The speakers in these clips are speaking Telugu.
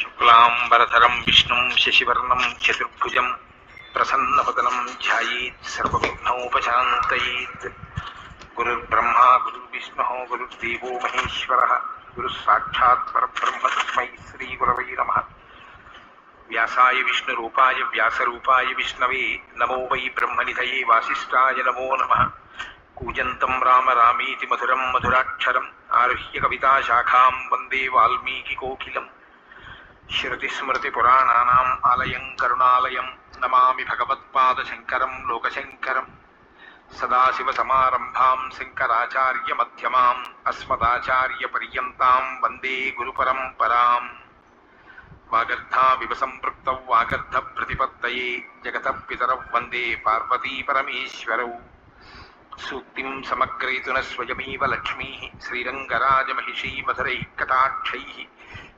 शुक्लांबरधरम विष्णु शशिवर्ण, चतुर्भुज प्रसन्न पदनम ध्यानोपात गुरुर्ब्रह्मा, गुरुर्विष्णुः, गुरुर्देव महेश्वर गुरुस्साक्षात्ब्रह्म परब्रह्म तस्मै नम। व्यासाय विष्णु व्यासरूपाय विष्णवे, नमो वै ब्रह्म निध वासीय नमो नम। कूजन्तं राम मधुरम मधुराक्षर आरोह्य कविता शाखा वंदे वाल्मीकिकोकिलम्। శృతిస్మృతిపురాణానాం ఆలయం కరుణాలయం నమామి భగవత్పాదశంకరం లోకశంకరం సదాశివసమారంభాం శంకరాచార్యమ్యమాం అస్మదాచార్యపర్యంతం వందే గురుపరంపరాం వాగర్ధావివ సంపృక్త వాగర్ధ ప్రతిపత్తయే జగత పితరౌ వందే పార్వతీ పరమేశ్వరౌ సూక్తిం సమగ్రయతున స్వయమేవ లక్ష్మీ శ్రీరంగరాజమహిషీ మధురైः కటాక్షైः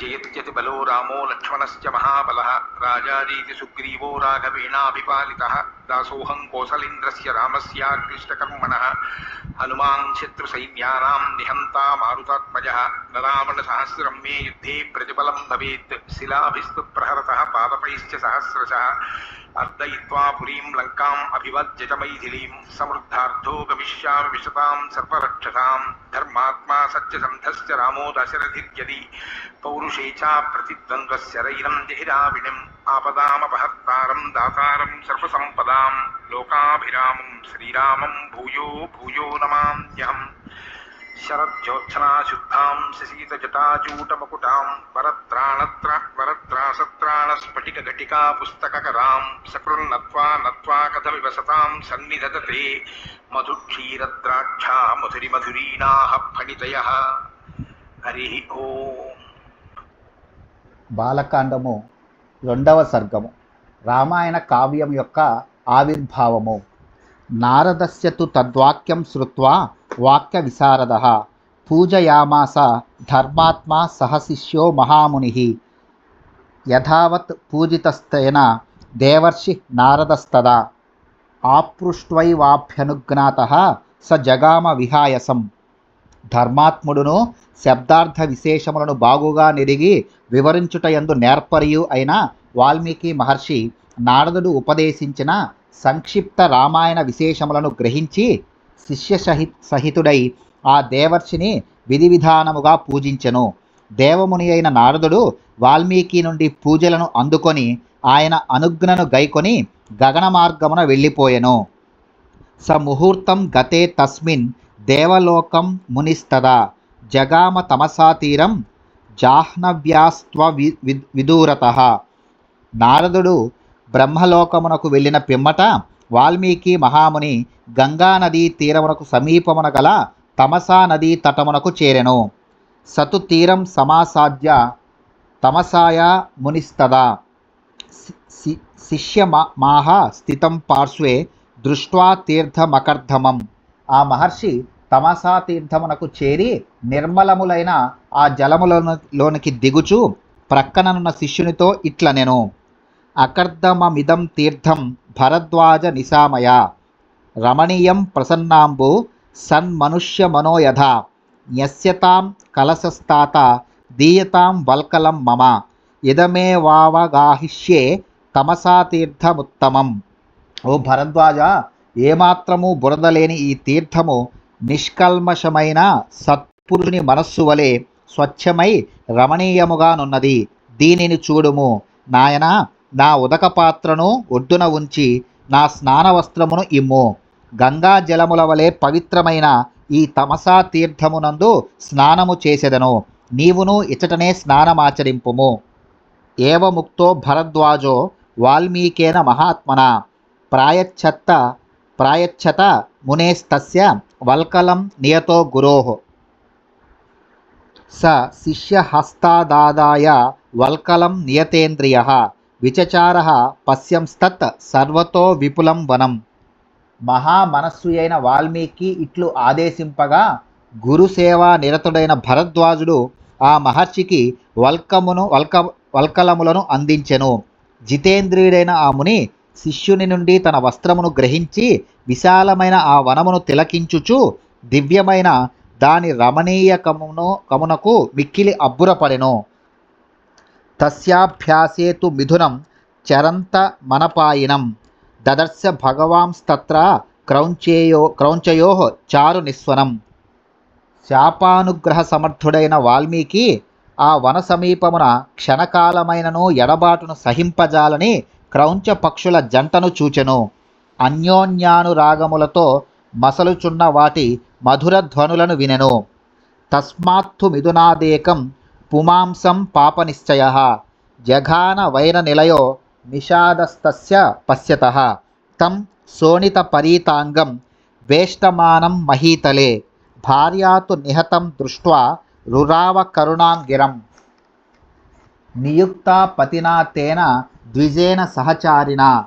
జయత్యతి బలో రామో లక్ష్మణశ్చ మహాబల రాజారీతి సుగ్రీవో రాఘవేణాభిపాలితः। దాసోహం కోసలేంద్రస్య రామస్యాక్లిష్టకర్మణ హనుమాన్ శత్రు సైన్యానాం నిహంతా మారుతాత్మజ నరావణ సహస్రం మే యుద్ధే ప్రతిఫలం భవేత్ శిలాభిస్తు ప్రహరత పాదపైశ్చ సహస్రశ అర్దయిత్వా పురీం లంకాం అభివద్యత మైథిలీం సమృద్ధార్థో గమిష్యామి విశతాం సర్వరక్షసాం ధర్మాత్మా సత్య సంధస్య రామో దశరథిర్యది పౌరుషే ప్రతిద్వంద్వస్య రైరం జహిరావిణిం आपदामपहर्तारं दातारं सर्वसम्पदां लोकाभिरामं श्रीरामं भूयो भूयो नमाम्यहम् शरज्योत्सनाशुद्धां शशीतजटाजूटमकुटां वरत्राणत्र वरत्रासत्राणस्फटिकघटिका पुस्तककरां सकृन्नत्वा नत्वा कथमिव सतां सन्निधत्ते मधुक्षीरद्राक्षा मधुरिमधुरीणाः फणितयः हरिः ओम् బాలకాండము రెండవ సర్గము. రామాయణ కావ్యం యొక్క ఆవిర్భావము. నారదస్య తు తద్వాక్యం శ్రుత్వా వాక్య విశారద. పూజయామాస ధర్మాత్మా సహశిష్యో మహాముని. యథావత్ పూజితస్తేన దేవర్షి నారదస్తదా. ఆపృష్ట్వైవాభ్యనుజ్ఞాత స జగామ విహాయసం. ధర్మాత్ముడును శబ్దార్థ విశేషములను బాగుగా నెరిగి వివరించుటయందు నేర్పరియు అయిన వాల్మీకి మహర్షి నారదుడు ఉపదేశించిన సంక్షిప్త రామాయణ విశేషములను గ్రహించి శిష్య సహి సహితుడై ఆ దేవర్షిని విధి విధానముగా పూజించెను. దేవముని అయిన నారదుడు వాల్మీకి నుండి పూజలను అందుకొని ఆయన అనుజ్ఞను గైకొని గగన మార్గమున వెళ్ళిపోయెను. స ముహూర్తం గతే తస్మిన్ దేవలోకం మునిస్తదా. జగామ తమసా తీరం జాహ్నవ్యాస్త్వ వి విదూరత. నారదుడు బ్రహ్మలోకమునకు వెళ్ళిన పిమ్మట వాల్మీకి మహాముని గంగా నదీ తీరమునకు సమీపమున గల తమసా నదీ తటమునకు చేరెను. సతు తీరం సమాసాద్య తమసాయ మునిస్తదా. సి- సి- శిష్య మా- మాహ స్థితం పార్శ్వే దృష్ట్వా తీర్థమకర్ధమం. ఆ మహర్షి తమసా తీర్థమునకు చేరి నిర్మలములైన ఆ జలములోనికి దిగుచు ప్రక్కననున్న శిష్యునితో ఇట్ల నేను. అకర్ధమమిదం తీర్థం భరద్వాజ నిశామయ. రమణీయం ప్రసన్నాంబు సన్మనుష్య మనోయథ న్యస్యతాం కలశస్తాత దీయతాం వల్కలం మమ. ఇదమే వావగాహిష్యే తమసా తీర్థముత్తమం ఓ భరద్వాజ ఏమాత్రము బురద లేని ఈ తీర్థము నిష్కల్మషమైన సత్పురుని మనస్సు వలె స్వచ్ఛమై రమణీయముగానున్నది. దీనిని చూడుము. నాయన నా ఉదక పాత్రను ఒడ్డున ఉంచి నా స్నాన వస్త్రమును ఇమ్ము. గంగా జలముల వలె పవిత్రమైన ఈ తమసా తీర్థమునందు స్నానము చేసెదను. నీవును ఇచటనే స్నానమాచరింపుము. ఏవముక్తో భరద్వాజో వాల్మీకేన మహాత్మన. ప్రాయచ్చత్త ప్రాయచ్చత మునేస్తస్య వల్కలం నియతో గురోః. స శిష్యహస్తాదాదాయ వల్కలం నియతేంద్రియ. విచచార పశ్యంస్తత్ సర్వతో విపులం వనం. మహామనస్సు అయిన వాల్మీకి ఇట్లు ఆదేశింపగా గురుసేవా నిరతుడైన భరద్వాజుడు ఆ మహర్షికి వల్కమును వల్క వల్కలములను అందించెను. జితేంద్రియుడైన ఆ ముని శిష్యుని నుండి తన వస్త్రమును గ్రహించి విశాలమైన ఆ వనమును తిలకించుచు దివ్యమైన దాని రమణీయ కమును కమునకు మిక్కిలి అబ్బురపడెను. తస్యాభ్యాసేతు మిథునం చరంత మనపాయినం. దదర్శ భగవాంస్తత్ర క్రౌంచేయో క్రౌంచయో చారు నిస్వనం. శాపానుగ్రహ సమర్థుడైన వాల్మీకి ఆ వన సమీపమున క్షణకాలమైనను ఎడబాటును సహింపజాలని క్రౌంచ పక్షుల జంటను చూచెను. అన్యోన్యానురాగములతో మసలుచున్న వాటి మధుర ధ్వనులను వినెను. తస్మాత్తు మిథునాదేకం పుమాంసం పాపనిశ్చయ. జఘాన వైర నిలయో నిషాదస్తస్య పశ్యత. తం శోణిత పరీతాంగం వేష్టమానం మహీతలే. భార్యాతు నిహతం దృష్ట్వా రురావ కరుణాంగిరం. నియుక్త పతినా తేన ద్విజేన సహచారిణ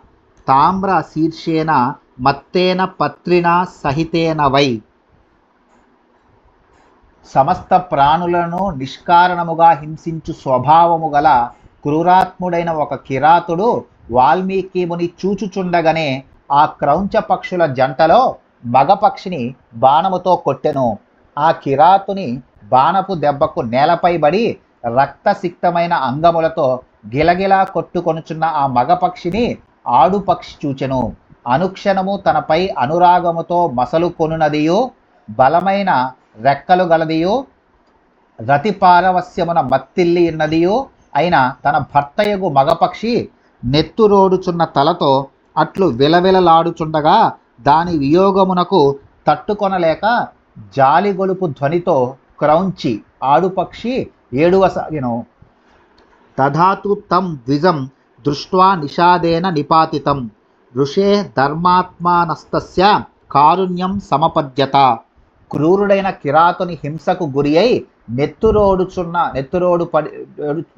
తామ్ర శీర్షేన మత్తేన పత్రిణ సహితేన వై. సమస్త ప్రాణులను నిష్కారణముగా హింసించు స్వభావము గల క్రూరాత్ముడైన ఒక కిరాతుడు వాల్మీకి ముని చూచుచుండగానే ఆ క్రౌంచ పక్షుల జంటలో మగపక్షిని బాణముతో కొట్టెను. ఆ కిరాతుని బాణపు దెబ్బకు నేలపై బడి రక్తసిక్తమైన అంగములతో గిలగిలా కొట్టుకొనుచున్న ఆ మగపక్షిని ఆడుపక్షి చూచెను. అనుక్షణము తనపై అనురాగముతో మసలు కొనునదియు బలమైన రెక్కలు గలదియు రతి పారవస్యమున మత్తిల్లి ఉన్నదియు అయిన తన భర్తయగు మగపక్షి నెత్తురోడుచున్న తలతో అట్లు విలవిలలాడుచుండగా దాని వియోగమునకు తట్టుకొనలేక జాలిగొలుపు ధ్వనితో క్రౌంచి ఆడుపక్షి ఏడువసాగిను తధాతు తం ద్విజం దృష్ట్వా నిషాదేన నిపాతితం. ఋషే ధర్మాత్మానస్తస్య కారుణ్యం సమపద్యత. క్రూరుడైన కిరాతుని హింసకు గురి అయి నెత్తురోడుచున్న నెత్తురోడు పడి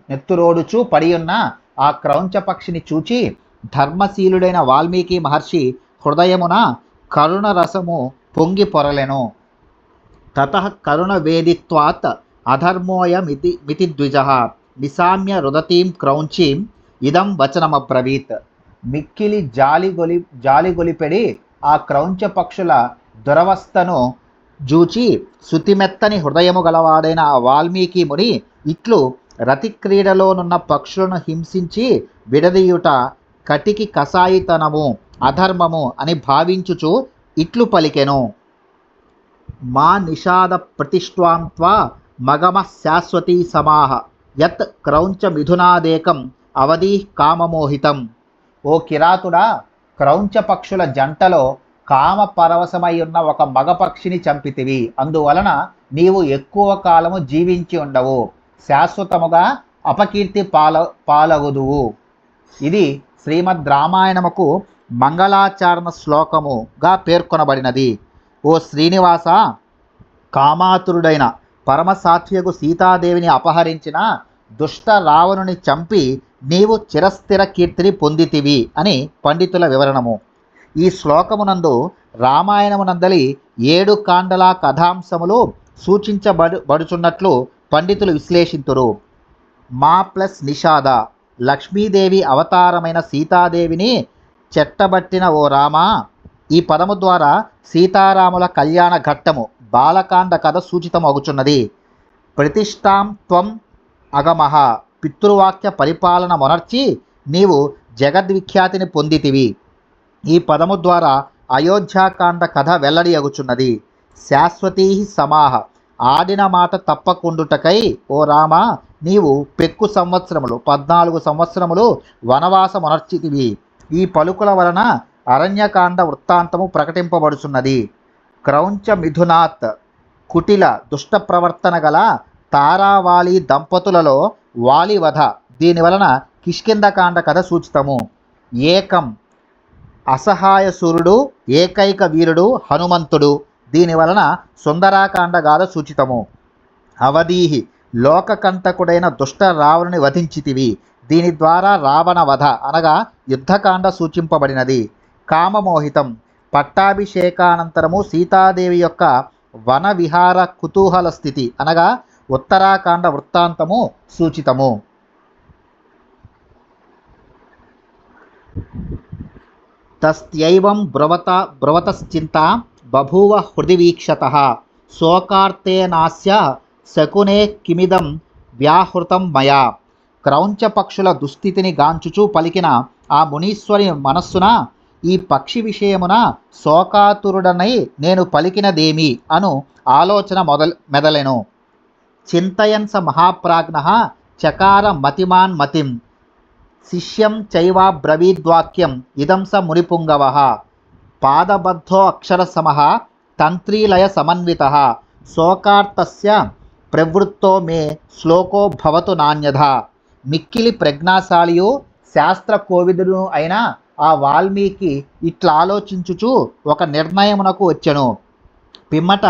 నెత్తురోడుచు పడి ఉన్న ఆ క్రౌంచ పక్షిని చూచి ధర్మశీలుడైన వాల్మీకి మహర్షి హృదయమున కరుణ రసము పొంగి పొరలెను. తత కరుణ వేదిత్వాత్ అధర్మోయమితి మితి ద్విజ. నిశామ్య రుదతీం క్రౌంచీం ఇదం వచనమబ్రవీత్. మిక్కిలి జాలిగొలి జాలిగొలిపెడి ఆ క్రౌంచ పక్షుల దురవస్థను జూచి శృతిమెత్తని హృదయము గలవాడైన ఆ వాల్మీకి ముని ఇట్లు రతిక్రీడలోనున్న పక్షులను హింసించి విడదీయుట కటికి కసాయితనము అధర్మము అని భావించుచు ఇట్లు పలికెను. మా నిషాద ప్రతిష్ఠాంత్వ మగమ శాశ్వతీ సమాహ. యత్ క్రౌంచ మిథునాదేకం అవధి కామమోహితం. ఓ కిరాతుడా క్రౌంచ పక్షుల జంటలో కామ పరవశమై ఉన్న ఒక మగపక్షిని చంపితివి. అందువలన నీవు ఎక్కువ కాలము జీవించి ఉండవు. శాశ్వతముగా అపకీర్తి పాల పాలగుదువు. ఇది శ్రీమద్ రామాయణముకు మంగళాచరణ శ్లోకముగా పేర్కొనబడినది. ఓ శ్రీనివాస కామాతురుడైన పరమసాత్వ్యకు సీతాదేవిని అపహరించిన దుష్ట రావణుని చంపి నీవు చిరస్థిర కీర్తిని పొందితివి అని పండితుల వివరణము. ఈ శ్లోకమునందు రామాయణమునందలి ఏడు కాండల కథాంశములు సూచించబడు బడుచున్నట్లు పండితులు విశ్లేషింతురు. మా ప్లస్ నిషాద లక్ష్మీదేవి అవతారమైన సీతాదేవిని చెట్టబట్టిన ఓ రామ ఈ పదము ద్వారా సీతారాముల కళ్యాణ ఘట్టము బాలకాండ కథ సూచితమగుచున్నది. ప్రతిష్టాం త్వం అగమహ. పితృవాక్య పరిపాలన మొనర్చి నీవు జగద్విఖ్యాతిని పొందితివి. ఈ పదము ద్వారా అయోధ్యాకాండ కథ వెల్లడి అగుచున్నది. శాశ్వతీ సమాహ. ఆడిన మాట తప్పకుండుటకై ఓ రామ నీవు పెక్కు సంవత్సరములు పద్నాలుగు సంవత్సరములు వనవాసమునర్చితివి ఈ పలుకుల వలన అరణ్యకాండ వృత్తాంతము ప్రకటింపబడుచున్నది. క్రౌంచ మిథునాత్. కుటిల దుష్ట ప్రవర్తన గల తారావాలి దంపతులలో వాలివధ. దీని వలన కిష్కిందకాండ కథ సూచితము. ఏకం. అసహాయ సూర్యుడు ఏకైక వీరుడు హనుమంతుడు. దీని వలన సుందరాకాండ గాథ సూచితము. అవధీహి. లోకకంటకుడైన దుష్ట రావణుని వధించితివి. దీని ద్వారా రావణ వధ అనగా యుద్ధకాండ సూచింపబడినది. కామమోహితం. పట్టాభిషేకానంతరము సీతాదేవి యొక్క వన విహార కుతూహల స్థితి అనగా ఉత్తరాఖండ వృత్తాంతము సూచితము. తస్యైవం బ్రువత బ్రువతశ్చింత బభూవ హృది వీక్షత. శోకార్తేనాస్య శకునే కిమిదం వ్యాహృతం మయా. క్రౌంచ పక్షుల దుస్థితిని గాంచుచూ పలికిన ఆ మునీశ్వరి మనస్సున ఈ పక్షి విషయమున శోకాతురుడనై నేను పలికినదేమి అను ఆలోచన మొదలు మెదలెను. చింతయన్ స మహాప్రాజ్ఞ చకార మతిమాన్ మతిం శిష్యం చైవాబ్రవీద్వాక్యం ఇదం స మునిపుంగవ పాదబద్ధో అక్షరసమ తంత్రీలయ సమన్విత శోకార్తస్య ప్రవృత్తో మే శ్లోకో భవతు నాణ్యధ మిక్కిలి ప్రజ్ఞాశాలియు శాస్త్ర కోవిదుడు అయిన ఆ వాల్మీకి ఇట్లా ఆలోచించుచు ఒక నిర్ణయమునకు వచ్చెను। పిమ్మట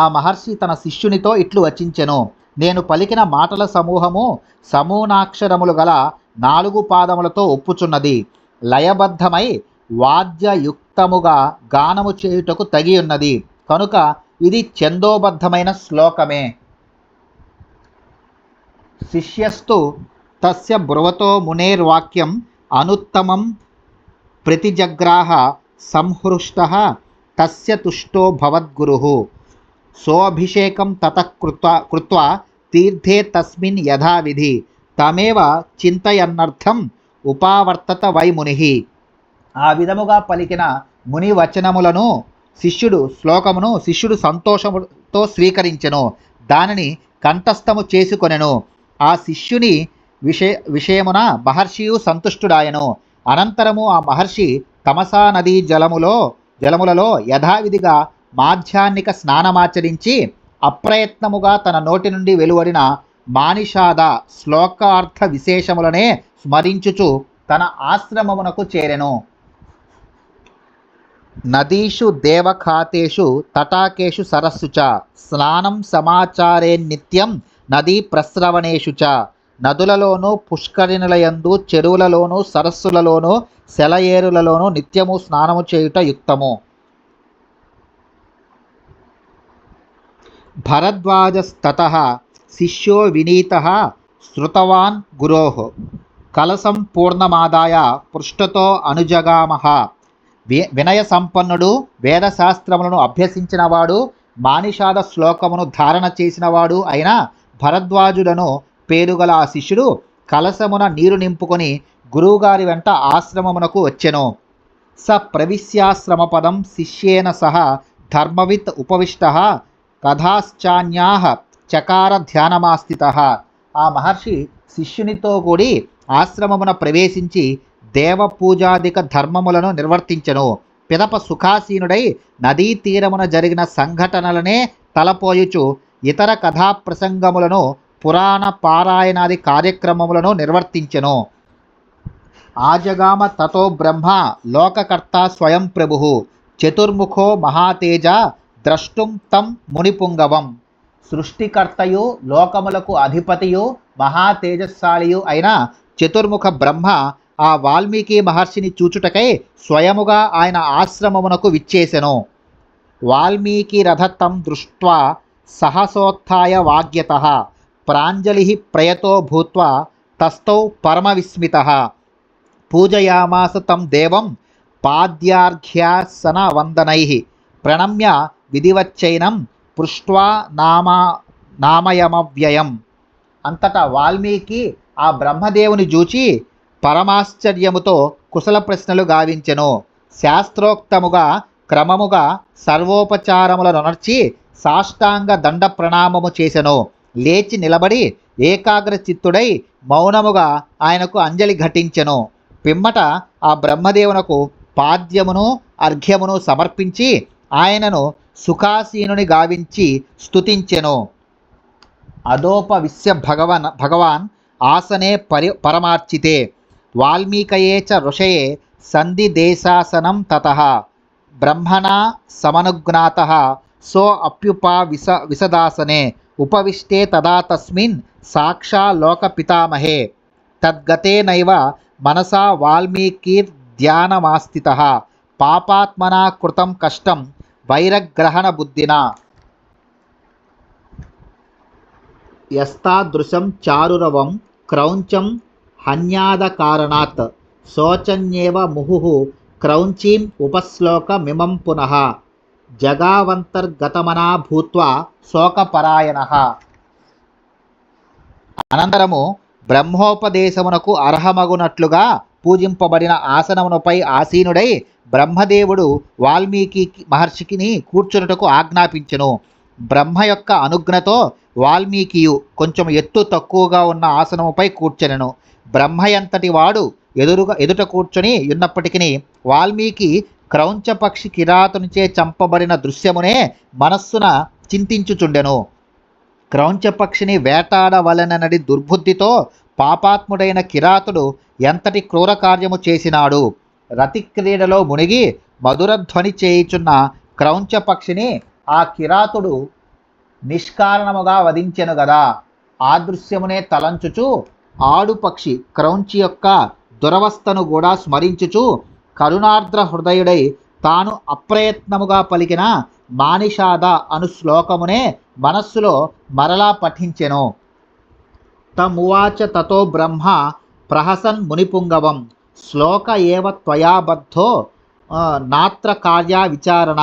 ఆ మహర్షి తన శిష్యునితో ఇట్లు వచించెను। నేను పలికిన మాటల సమూహము సమూనాక్షరములు గల నాలుగు పాదములతో ఒప్పుచున్నది. లయబద్ధమై వాద్యయుక్తముగా గానము చేయుటకు తగి ఉన్నది కనుక ఇది ఛందోబద్ధమైన శ్లోకమే. శిష్యస్తు తస్య బ్రువతో మునేర్వాక్యం అనుత్తమం ప్రతిజగ్రాహ సంహృష్ట తస్య తుష్టో భవద్గురు. సోభిషేకం తత కృత్వా కృత్వా తీర్థే తస్మిన్ యథావిధి. తమేవ చింతయన్నర్థం ఉపావర్తత వై ముని ఆ విధముగా పలికిన ముని వచనములను శిష్యుడు శ్లోకమును శిష్యుడు సంతోషముతో స్వీకరించెను. దానిని కంఠస్థము చేసుకొనెను. ఆ శిష్యుని విషయ విషయమున మహర్షియు సంతుష్టుడాయను. అనంతరము ఆ మహర్షి తమసా నదీ జలములో జలములలో యథావిధిగా మాధ్యాన్నిక స్నానమాచరించి అప్రయత్నముగా తన నోటి నుండి వెలువడిన మానిషాద శ్లోకార్థ విశేషములనే స్మరించుచు తన ఆశ్రమమునకు చేరెను. నదీషు దేవఖాతేషు తటాకేషు సరస్సు చ స్నానం సమాచారే నిత్యం నదీ ప్రస్రవణేషు చ నదులలోనూ పుష్కరిణులయందు చెరువులలోనూ సరస్సులలోనూ సెలయేరులలోనూ నిత్యము స్నానము చేయుట యుక్తము. భరద్వాజస్తత శిష్యో వినీత శృతవాన్ గురో కలసం పూర్ణమాదాయ పృష్ఠతో అనుజగామహ వినయ సంపన్నుడు వేదశాస్త్రములను అభ్యసించినవాడు మానిషాద శ్లోకమును ధారణ చేసినవాడు అయిన భరద్వాజుడను పేరుగల ఆ శిష్యుడు కలసమున నీరు నింపుకొని గురువుగారి వెంట ఆశ్రమమునకు వచ్చెను. స ప్రవిశ్యాశ్రమ పదం శిష్యేన సహ ధర్మవిత్ ఉపవిష్ట కథాశ్చాన్యా చకార ధ్యానమాస్థిత ఆ మహర్షి శిష్యునితో కూడి ఆశ్రమమున ప్రవేశించి దేవపూజాదిక ధర్మములను నిర్వర్తించెను. పిదప సుఖాసీనుడై నదీ తీరమున జరిగిన సంఘటనలనే తలపోయుచు ఇతర కథా ప్రసంగములను పురాణ పారాయణాది కార్యక్రమములను నిర్వర్తించెను. ఆజగామ తతో బ్రహ్మ లోకకర్త స్వయం ప్రభు చతుర్ముఖో మహాతేజ ద్రష్టుం తం మునిపుంగవం. సృష్టికర్తయు లోకములకు అధిపతియు మహాతేజస్శాలియు అయిన చతుర్ముఖ బ్రహ్మ ఆ వాల్మీకి మహర్షిని చూచుటకై స్వయముగా ఆయన ఆశ్రమమునకు విచ్చేసెను. వాల్మీకి రథతం దృష్ట్వా సహసోత్య వాగ్యత. ప్రాంజలి ప్రయతో భూత్వా తస్థౌ పరమవిస్మిత. పూజయామాస తం దేవం పాద్యార్ఘ్యాసన వందనై ప్రణమ్య విధివచ్చైనం పృష్వా నామా నామయమవ్యయం. అంతటా వాల్మీకి ఆ బ్రహ్మదేవుని చూచి పరమాశ్చర్యముతో కుశల ప్రశ్నలు గావించెను. శాస్త్రోక్తముగా క్రమముగా సర్వోపచారములనొనర్చి సాష్టాంగ దండ ప్రణామము చేసెను. లేచి నిలబడి ఏకాగ్ర చిత్తుడై మౌనముగా ఆయనకు అంజలి ఘటించెను. పిమ్మట ఆ బ్రహ్మదేవునకు పాద్యమును అర్ఘ్యమును సమర్పించి ఆయనను సుఖాసీనుని గావించి స్తుతించెను. అదోపవిశ్య భగవన్ భగవాన్ ఆసనే పరి పరమార్చితే. వాల్మీకయే చ ఋషయే సంధిదేశాసనం తత. బ్రహ్మణా సమనుజ్ఞాత. సో అప్యుపా విస విసదాసనే. ఉపవిష్టే తదా తస్మిన్ సాక్షా లోకపితామహే. తద్గతేనైవ మనసా వాల్మీకిర్ధ్యానమాస్థిత. పాపాత్మనా కృతం కష్టం వైరగ్రహణ బుద్ధిన? యస్తాదృశం చారురవం క్రౌంచం హన్యాదకారణాత్ శోచన్యేవ ముహు క్రౌంచీం ఉపశ్లోకమిమం పునః జగావంతర్గతమనా భూత్వా శోకపరాయణ. అనంతరము బ్రహ్మోపదేశమునకు అర్హమగునట్లుగా పూజింపబడిన ఆసనమునపై ఆసీనుడై బ్రహ్మదేవుడు వాల్మీకి మహర్షికిని కూర్చున్నటకు ఆజ్ఞాపించెను. బ్రహ్మ యొక్క అనుజ్ఞతో వాల్మీకియు కొంచెం ఎత్తు తక్కువగా ఉన్న ఆసనముపై కూర్చెనెను. బ్రహ్మ ఎంతటి వాడు ఎదురుగా ఎదుట కూర్చొని ఉన్నప్పటికీ వాల్మీకి క్రౌంచపక్షి కిరాతునిచే చంపబడిన దృశ్యమునే మనస్సున చింతించుచుండెను. క్రౌంచపక్షిని వేటాడవలననడి దుర్బుద్ధితో పాపాత్ముడైన కిరాతుడు ఎంతటి క్రూర కార్యము చేసినాడు? రతి క్రీడలో మునిగి మధురధ్వని చేయుచున్న క్రౌంచపక్షిని ఆ కిరాతుడు నిష్కారణముగా వధించెను గదా. ఆ దృశ్యమునే తలంచుచు ఆడు పక్షి క్రౌంచి యొక్క దురవస్థను కూడా స్మరించుచు కరుణార్ద్ర హృదయుడై తాను అప్రయత్నముగా పలికిన మానిషాద అను శ్లోకమునే మనస్సులో మరలా పఠించెను. తమువాచ తతో బ్రహ్మ ప్రహసన్ మునిపుంగవం. శ్లోక ఏవ త్వయాబద్ధో నాత్ర కార్యా విచారణ.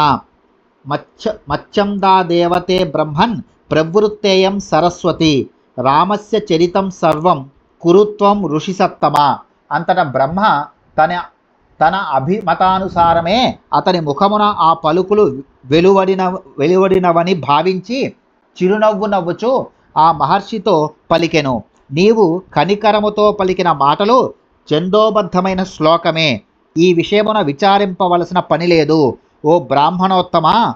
మచ్చ మచ్చందాదేవతే బ్రహ్మన్ ప్రవృత్తేయం సరస్వతి. రామస్య చరితం సర్వం కురుత్వం ఋషిసత్తమ అంతట బ్రహ్మ తన తన అభిమతానుసారమే అతని ముఖమున ఆ పలుకులు వెలువడిన వెలువడినవని భావించి చిరునవ్వు నవ్వుచు ఆ మహర్షితో పలికెను. నీవు కనికరముతో పలికిన మాటలు చందోబద్ధమైన శ్లోకమే. ఈ విషయమున విచారింపవలసిన పని లేదు. ఓ బ్రాహ్మణోత్తమ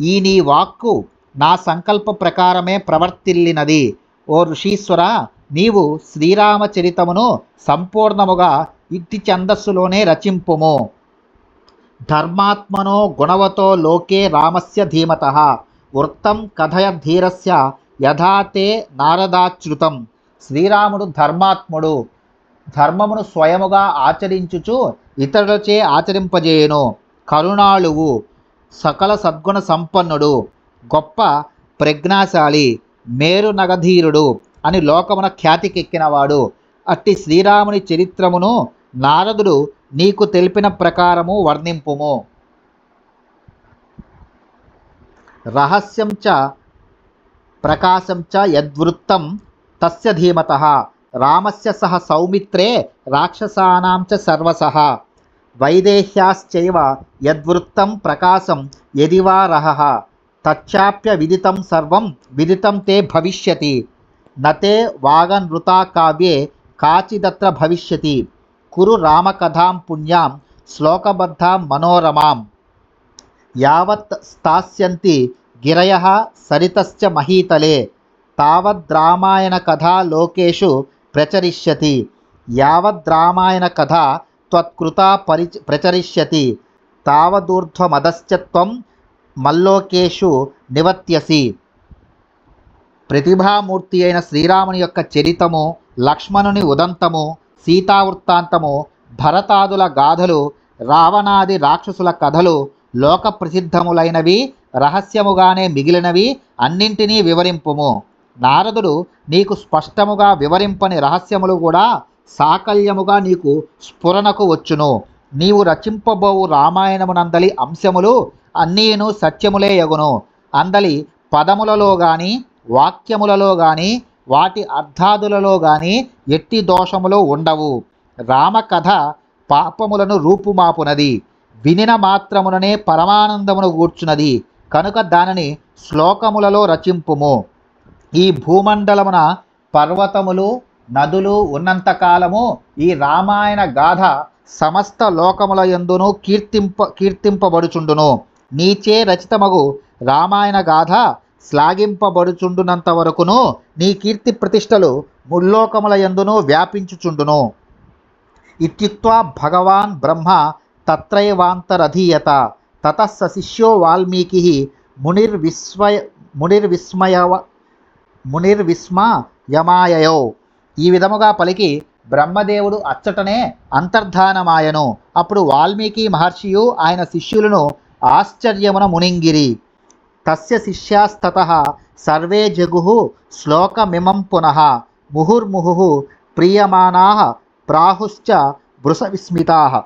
ఈ నీ వాక్కు నా సంకల్ప ప్రకారమే ప్రవర్తిల్లినది. ఓ ఋషీశ్వర నీవు శ్రీరామచరితమును సంపూర్ణముగా ఇట్టి ఛందస్సులోనే రచింపుము. ధర్మాత్మనో గుణవతో లోకే రామస్య ధీమత. వృత్తం కథయ ధీరస్య యథాతే నారదాచ్యుతం. శ్రీరాముడు ధర్మాత్ముడు. ధర్మమును స్వయముగా ఆచరించుచు ఇతరులచే ఆచరింపజేయును. కరుణాళువు సకల సద్గుణ సంపన్నుడు గొప్ప ప్రజ్ఞాశాలి మేరు నగధీరుడు అని లోకమున ఖ్యాతికెక్కినవాడు. అట్టి శ్రీరాముని చరిత్రమును నారదుడు నీకు తెలిపిన ప్రకారము వర్ణింపుము. రహస్యం చ ప్రకాశం చ యద్వృత్తం తస్య ధీమత. రామస్య సహ సౌమిత్రే రాక్షసానాం చ సర్వస. వైదేహ్యాశ్చైవ యద్వృత్తం ప్రకాశం యది రహ. తచ్చాప్య విదితం సర్వం విదితం తే భవిష్యతి. నతే వాగనృతా కావ్యే కాచిదత్ర భవిష్యతి. కురు రామకథాం పుణ్యాం శ్లోకబద్ధాం మనోరమాం. యావత్ స్థాస్యంతి గిరయ సరితశ్చ మహీతలే. తావద్రామాయణ కథా లోకేషు ప్రచరిష్యతి. యావద్రామాయణ కథ త్వత్కృతా పరి ప్రచరిష్యతి. తావదూర్ధ్వమదశ్చత్వం మల్లోకేషు నివత్యసి ప్రతిభామూర్తి అయిన శ్రీరాముని యొక్క చరితము లక్ష్మణుని ఉదంతము సీతావృత్తాంతము భరతాదుల గాథలు రావణాది రాక్షసుల కథలు లోక ప్రసిద్ధములైనవి రహస్యముగానే మిగిలినవి అన్నింటినీ వివరింపుము. నారదుడు నీకు స్పష్టముగా వివరింపని రహస్యములు కూడా సాకల్యముగా నీకు స్ఫురణకు వచ్చును. నీవు రచింపబోవు రామాయణమునందలి అంశములు అన్నీను సత్యములే యగును అందలి పదములలో గాని వాక్యములలో గాని వాటి అర్థాదులలో గాని ఎట్టి దోషములు ఉండవు. రామకథ పాపములను రూపుమాపునది. వినిన మాత్రముననే పరమానందమును గూర్చున్నది కనుక దానిని శ్లోకములలో రచింపుము. ఈ భూమండలమున పర్వతములు నదులు ఉన్నంతకాలము ఈ రామాయణ గాథ సమస్త లోకముల యందును కీర్తింప కీర్తింపబడుచుండును. నీచే రచితమగు రామాయణ గాథ శ్లాఘింపబడుచుండునంత వరకును నీ కీర్తి ప్రతిష్టలు ముల్లోకముల యందును వ్యాపించుచుండును. ఇత్యుక్వా భగవాన్ బ్రహ్మ తత్రైవాంతరధీయత తత స శిష్యో వాల్మీకి మునిర్విస్మయ మునిర్విస్మయ మునిర్విస్మ యమాయయో. ఈ విధముగా పలికి బ్రహ్మదేవుడు అచ్చటనే అంతర్ధానమాయను. అప్పుడు వాల్మీకి మహర్షియు ఆయన శిష్యులను ఆశ్చర్యమున మునింగిరి. తస్య శిష్యాస్తత సర్వే జగు శ్లోకమిమం పునః ముహుర్ముహు ప్రియమానా ప్రాహుశ్చ బృసవిస్మితా.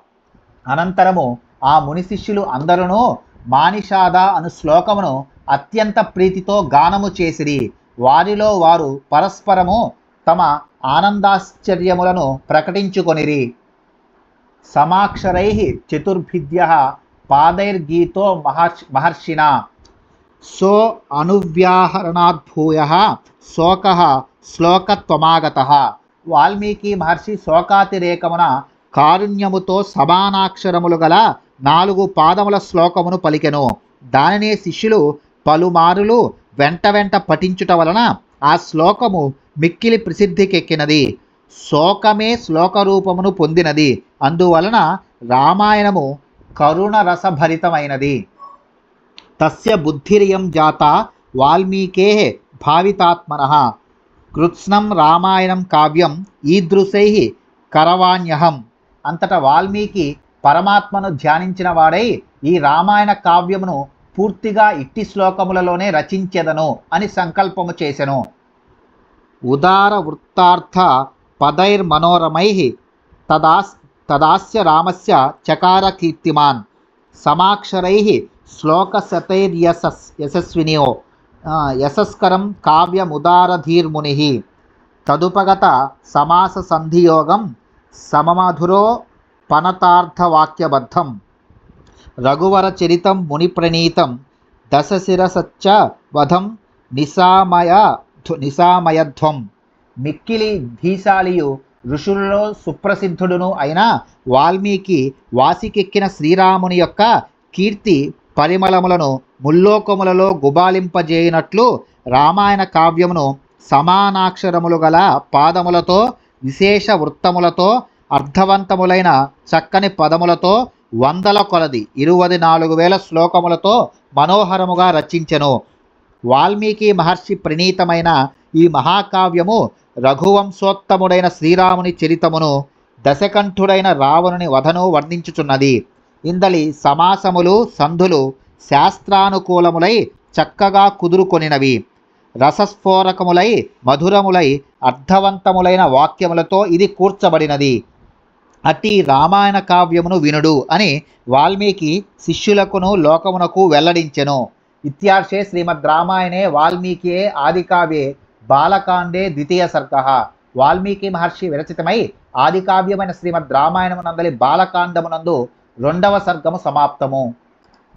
అనంతరము ఆ ముని శిష్యులు అందరూ మానిషాద అను శ్లోకమును అత్యంత ప్రీతితో గానము చేసిరి. వారిలో వారు పరస్పరము తమ ఆనందాశ్చర్యములను ప్రకటించుకొనిరి. సమాక్షరై చతుర్భిద్య పాదైర్గీతో మహర్షి మహర్షిణ సో అనువ్యాహరణాద్భూయ శోక శ్లోకత్వమాగత. వాల్మీకి మహర్షి శోకాతిరేకమున కారుణ్యముతో సమానాక్షరములు గల నాలుగు పాదముల శ్లోకమును పలికెను. దానినే శిష్యులు పలుమారులు వెంట వెంట పఠించుట వలన ఆ శ్లోకము మిక్కిలి ప్రసిద్ధికెక్కినది. శోకమే శ్లోకరూపమును పొందినది. అందువలన రామాయణము కరుణ రసభరితమైనది తస్య బుద్ధిరియం జాత వాల్మీకే భావితాత్మన. కృత్స్నం రామాయణం కావ్యం ఈదృశై కరవాణ్యహం. అంతటా వాల్మీకి పరమాత్మను ధ్యానించిన వాడై ఈ రామాయణ కావ్యమును పూర్తిగా ఇట్టి శ్లోకములలోనే రచించెదను అని సంకల్పము చేసెను. ఉదార వృత్తార్థ పదైర్మనోరమై తదాస్ తదాస్య రామస్య చకార కీర్తిమాన్. సమాక్షరై శ్లోకశతైర్యశస్ యశస్వినియో. యశస్కరం కావ్యముదారధీర్ముని. తదుపగత సమాస సంధియోగం సమమధురో పనతార్థవాక్యబద్ధం. రఘువరచరితం మునిప్రణీతం దశశిరసచ్చ వధం నిశామయ నిశామయధ్వం. మిక్కిలి ధీశాలియు ఋషులలో సుప్రసిద్ధుడును అయిన వాల్మీకి వాసికెక్కిన శ్రీరాముని యొక్క కీర్తి పరిమళములను ముల్లోకములలో గుబాలింపజేయినట్లు రామాయణ కావ్యమును సమానాక్షరములు గల పాదములతో విశేష వృత్తములతో అర్థవంతములైన చక్కని పదములతో వందల కొలది ఇరువది నాలుగు వేల శ్లోకములతో మనోహరముగా రచించెను. వాల్మీకి మహర్షి ప్రణీతమైన ఈ మహాకావ్యము రఘువంశోత్తముడైన శ్రీరాముని చరితమును దశకంఠుడైన రావణుని వధను వర్ణించుచున్నది. ఇందలి సమాసములు సంధులు శాస్త్రానుకూలములై చక్కగా కుదురుకొనినవి. రసస్ఫోరకములై మధురములై అర్థవంతములైన వాక్యములతో ఇది కూర్చబడినది. అట్టి రామాయణ కావ్యమును వినుడు అని వాల్మీకి శిష్యులకును లోకమునకు వెల్లడించెను. ఇత్యార్షే శ్రీమద్ రామాయణే వాల్మీకియే ఆదికావ్యే బాలకాండే ద్వితీయ సర్గ. వాల్మీకి మహర్షి విరచితమై ఆదికావ్యమైన శ్రీమద్ రామాయణమునందలి బాలకాండమునందు రెండవ సర్గము సమాప్తము.